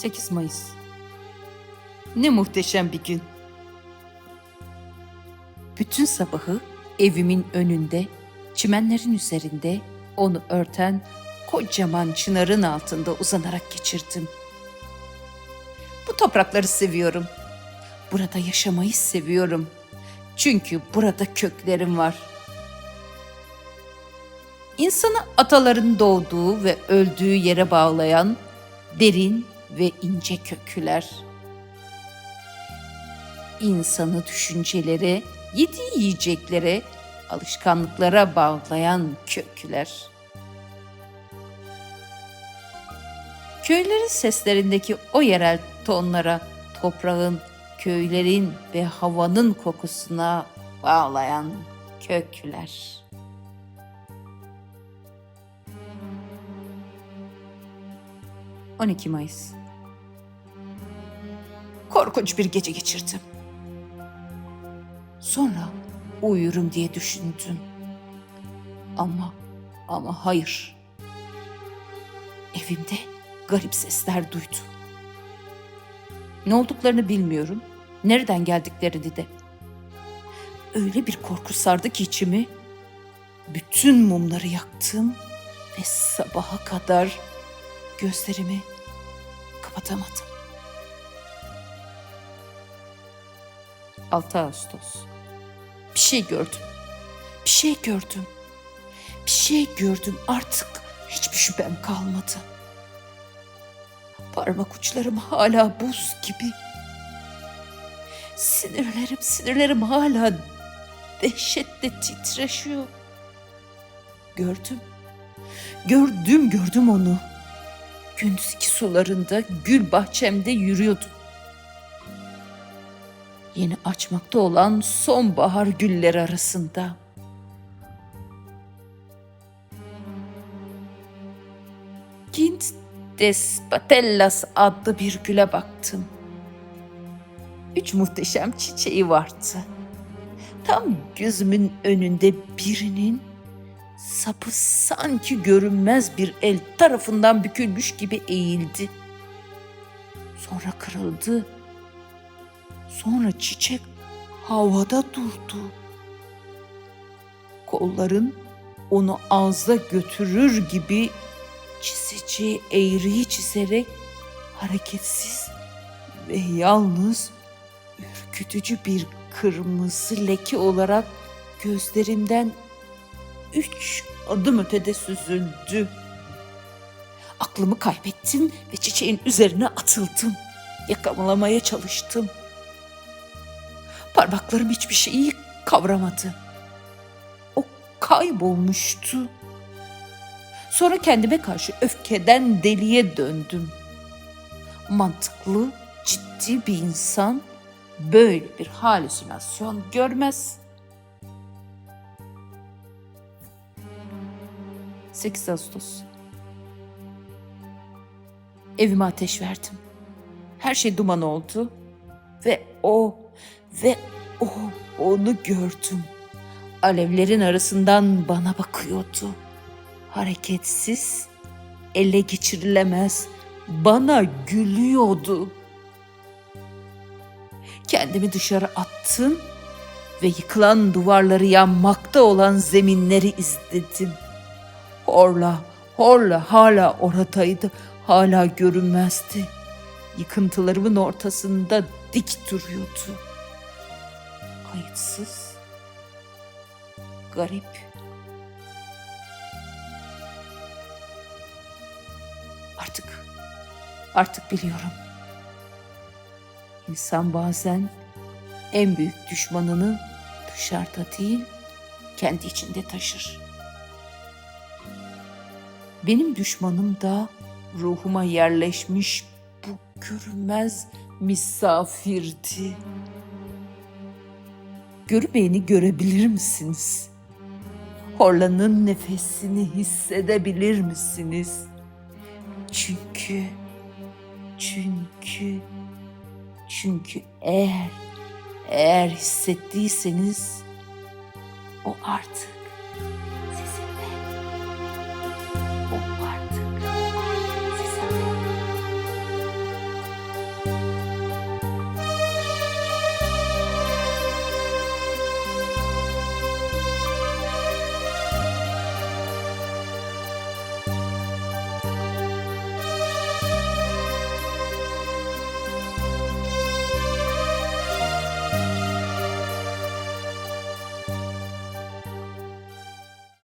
8 Mayıs. Ne muhteşem bir gün. Bütün sabahı evimin önünde, çimenlerin üzerinde onu örten kocaman çınarın altında uzanarak geçirdim. Bu toprakları seviyorum. Burada yaşamayı seviyorum. Çünkü burada köklerim var. İnsanı ataların doğduğu ve öldüğü yere bağlayan derin ve ince kökler. İnsanı düşüncelere, yediği yiyeceklere, alışkanlıklara bağlayan kökler. Köylerin seslerindeki o yerel tonlara, toprağın, köylerin ve havanın kokusuna bağlayan kökler. ...12 Mayıs. Korkunç bir gece geçirdim. Sonra uyurum diye düşündüm. Ama, ama hayır. Evimde garip sesler duydum. Ne olduklarını bilmiyorum. Nereden geldiklerini de. Öyle bir korku sardı ki içimi. Bütün mumları yaktım ve sabaha kadar gözlerimi kapatamadım. 6 Ağustos. Bir şey gördüm. Bir şey gördüm. Bir şey gördüm. Artık hiçbir şüphem kalmadı. Parmak uçlarım hala buz gibi. Sinirlerim, sinirlerim hala dehşetle titreşiyor. Gördüm. Gördüm, gördüm onu. Gündüzki sularında, gül bahçemde yürüyordu. Yeni açmakta olan sonbahar gülleri arasında. Gint des Patellas adlı bir güle baktım. Üç muhteşem çiçeği vardı. Tam gözümün önünde birinin sapı sanki görünmez bir el tarafından bükülmüş gibi eğildi. Sonra kırıldı. Sonra çiçek havada durdu. Kolların onu ağza götürür gibi çizeceği eğriyi çizerek hareketsiz ve yalnız ürkütücü bir kırmızı leke olarak gözlerimden üç adım ötede süzüldü. Aklımı kaybettim ve çiçeğin üzerine atıldım. Yakalamaya çalıştım. Parmaklarım hiçbir şeyi kavramadı. O kaybolmuştu. Sonra kendime karşı öfkeden deliye döndüm. Mantıklı, ciddi bir insan böyle bir halüsinasyon görmez. 8 Ağustos. Evime ateş verdim. Her şey duman oldu ve o ve o onu gördüm. Alevlerin arasından bana bakıyordu. Hareketsiz, ele geçirilemez, bana gülüyordu. Kendimi dışarı attım ve yıkılan duvarları yanmakta olan zeminleri izledim. Horla, horla hala oradaydı, hala görünmezdi. Yıkıntılarımın ortasında dik duruyordu. Kayıtsız, garip. Artık, artık biliyorum. İnsan bazen en büyük düşmanını dışarıda değil, kendi içinde taşır. Benim düşmanım da ruhuma yerleşmiş bu görünmez misafirdi. Görmeyeni görebilir misiniz? Horlanın nefesini hissedebilir misiniz? Çünkü, çünkü, çünkü eğer, eğer hissettiyseniz o artık